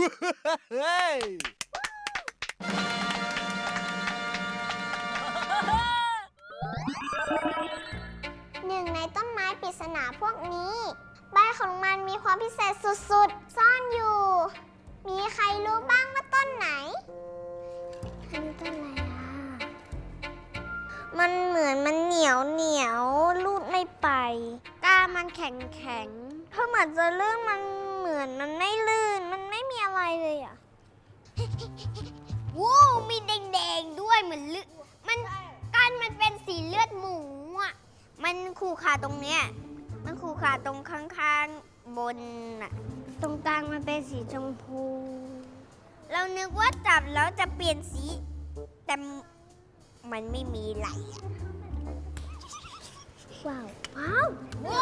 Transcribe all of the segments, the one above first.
hey! หนึ่งในต้นไม้ปริศนาพวกนี้ ใบของมันมีความพิเศษสุดๆ ซ่อนอยู่ มีใครรู้บ้างว่าต้นไหนอันนี้ต้นอะไรอะ มันเหมือนมันเหนียวเหนียวรูดไม่ไปกามันแข็งแข็งเพราะเหมือนจะลื่นมันเหมือนมันไม่ลื่นมันไม่มี อะไรเลยอะวู้มีแดงๆด้วยเหมือนเลือดมันกันมันเป็นสีเลือดหมูอะ มันขู่ขาตรงเนี้ย มันขู่ขาตรงข้างๆบนน่ะ ตรงกลางมันเป็นสีชมพู เรานึกว่าจับแล้วจะเปลี่ยนสี แต่มันไม่มีไหลอะว้าว ว้าว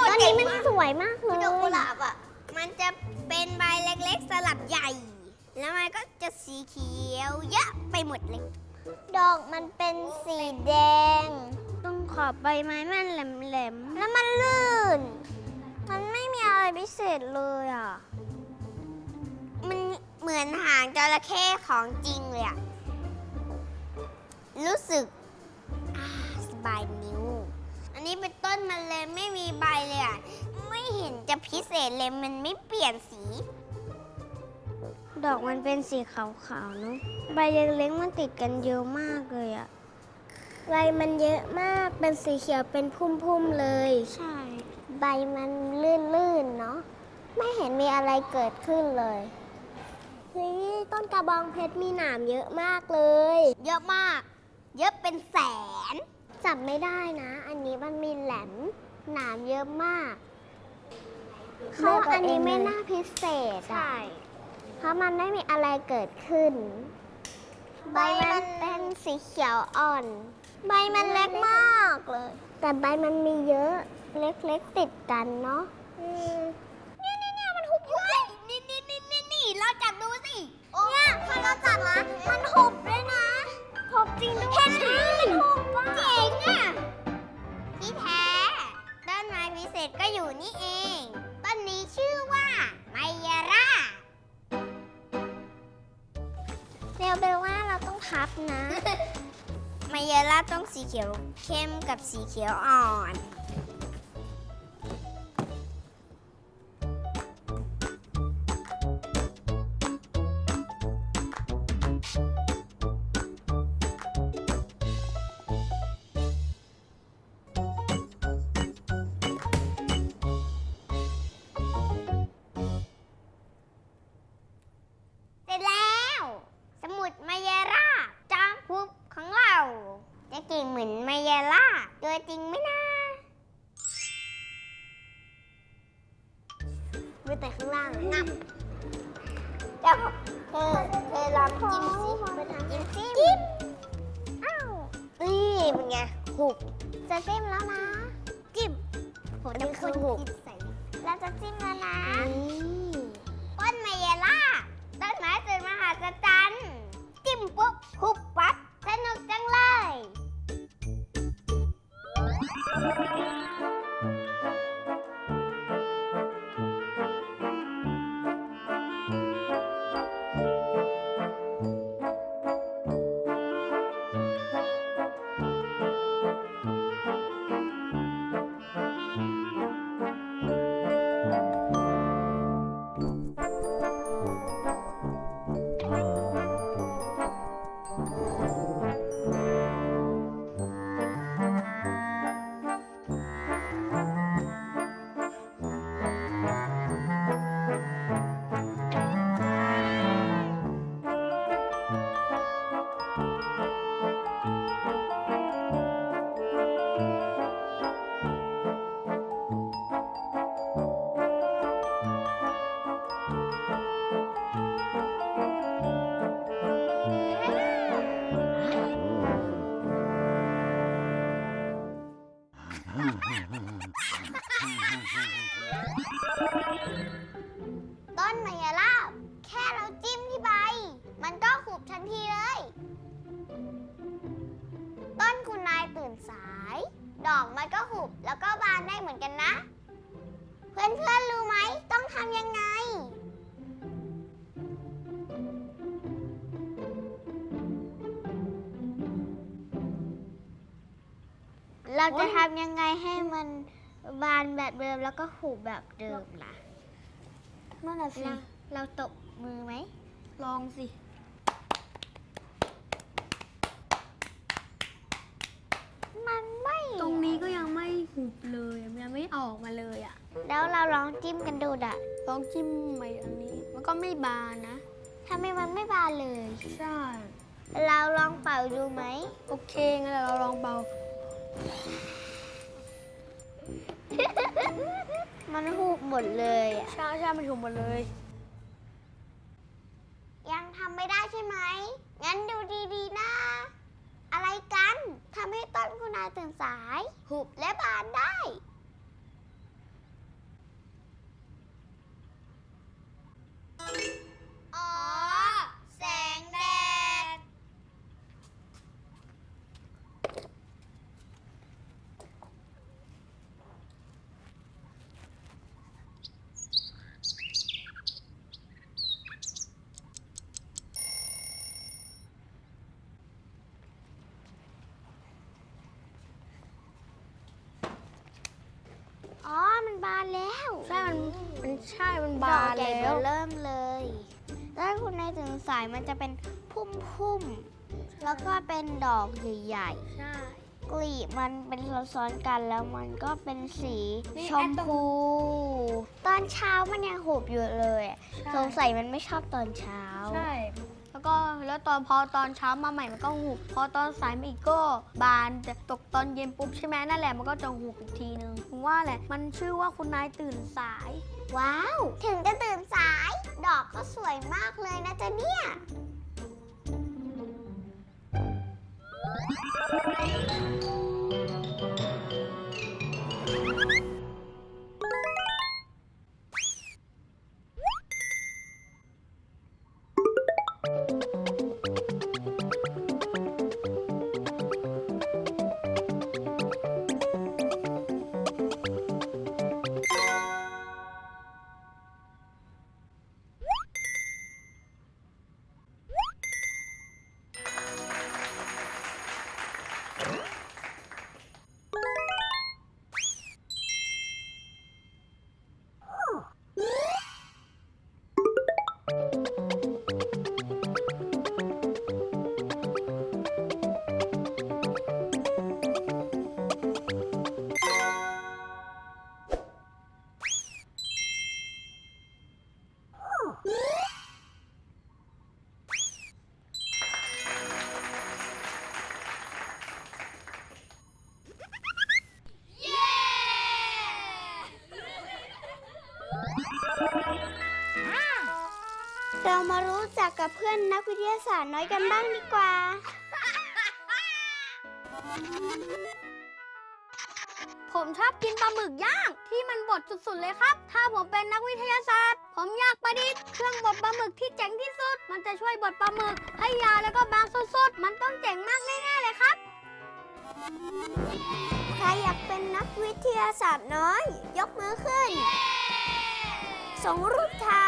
ตอนนี้มันสวยมากเลย ดอกกุหลาบอะ มันจะเป็นใบเล็กๆสลับใหญ่ แล้วมันก็จะสีเขียวเยอะไปหมดเลย ดอกมันเป็นสีแดง ตรงขอบใบไม้มันแหลมๆ แล้วมันลื่น มันไม่มีอะไรพิเศษเลยอะ มันเหมือนหางจระเข้ของจริงเลยอะ รู้สึกอ่าสบายนิ้ว อันนี้เป็นต้นมันเลยไม่มีใบเลยอะไม่ เห็นจะพิเศษเลยมันไม่เปลี่ยนสี ดอกมันเป็นสีขาวๆเนาะใบเล็กๆมันติดกันเยอะมากเลยอะใบมันเยอะมากเป็นสีเขียวเป็นพุ่มๆเลย ใช่ ใบมันลื่นๆเนาะไม่เห็นมีอะไรเกิดขึ้นเลยเฮ้ยต้นกระบองเพชรมีหนามเยอะมากเลย เยอะมาก เยอะเป็นแสน จับไม่ได้นะ อันนี้มันมีแหลมหนามเยอะมาก เขาว่าอันนี้ไม่น่าพิเศษอะเพราะมันไม่มีอะไรเกิดขึ้น ใบมันเป็นสีเขียวอ่อน ใบมันเล็กมากเลย แต่ใบมันมีเยอะเล็กๆติดกันเนาะเนี่ เร็วเบลว่าเราต้องพับนะ มายาลาต้องสีเขียวเข้มกับสีเขียวอ่อน จริงไหมนะมือแต่ข้างล่างนับเดี๋ยวเธอเธอลองจิ้มสิจิ้มสิจิ้มอ้าวนี่เป็นไงหุบจะจิ้มแล้วนะ จิ้มผมจะคุณหุบเราจะจิ้มแล้วนะ ทันทีเลย ต้นคุณนายตื่นสาย ดอกมันก็หุบแล้วก็บานได้เหมือนกันนะ เพื่อนๆรู้ไหมต้องทำยังไง เราจะทำยังไงให้มันบานแบบเดิมแล้วก็หุบแบบเดิมล่ะนั่นแหละสิ เราตบมือไหม ลองสิ อะมันยังไม่ออกมาเลยอะแล้วเราลองจิ้มกันดูดะลองจิ้มไปอันนี้ มันก็ไม่บานนะ ทำไมมันไม่บานเลย ใช่ เราลองเป่าดูไหม โอเคงั้นเราลองเบามันหุบหมดเลยอะใช่ใช่มันถูกหมดเลย ยังทำไม่ได้ใช่ไหม งั้นดูดีๆนะ อะไรกัน ทำให้ต้นคุณนายตื่นสาย หุบและบานได้ อ๋อ แสงแดด อ๋อ มันบานแล้ว ใช่ มันมันใช่ มันดบาอกนใหญ่แล้ว เริ่มเลยแล้วคุณนายตื่นสายมันจะเป็นพุ่มๆแล้วก็เป็นดอกใหญ่ใช่ ๆกลีบมันเป็นซ้อนๆกันแล้วมันก็เป็นสีนี่ชมพู ตอนเช้ามันยังหุบอยู่เลยอะสงสัยมันไม่ชอบตอนเช้า ใช่ แล้วก็แล้วตอนพอตอนเช้ามาใหม่มันก็หุบ พอตอนสายมาอีกก็บานแต่ตกตอนเย็นปุ๊บใช่ไหมนั่นแหละมันก็จะหุบอีกทีนึง ว่าแหละ มันชื่อว่าคุณนายตื่นสาย ว้าว ถึงจะตื่นสาย ดอกก็สวยมากเลยนะจ๊ะเนี่ย รู้จักกับเพื่อนนักวิทยาศาสตร์น้อยกันบ้างดีกว่า ผมชอบกินปลาหมึกย่าง ที่มันบดสุดๆเลยครับ ถ้าผมเป็นนักวิทยาศาสตร์ ผมอยากประดิษฐ์เครื่องบดปลาหมึกที่เจ๋งที่สุด มันจะช่วยบดปลาหมึก ให้ยาวแล้วก็บางสุดๆ มันต้องเจ๋งมากแน่ๆเลยครับ ใครอยากเป็นนักวิทยาศาสตร์น้อย ยกมือขึ้น ส่งรูปถ่าย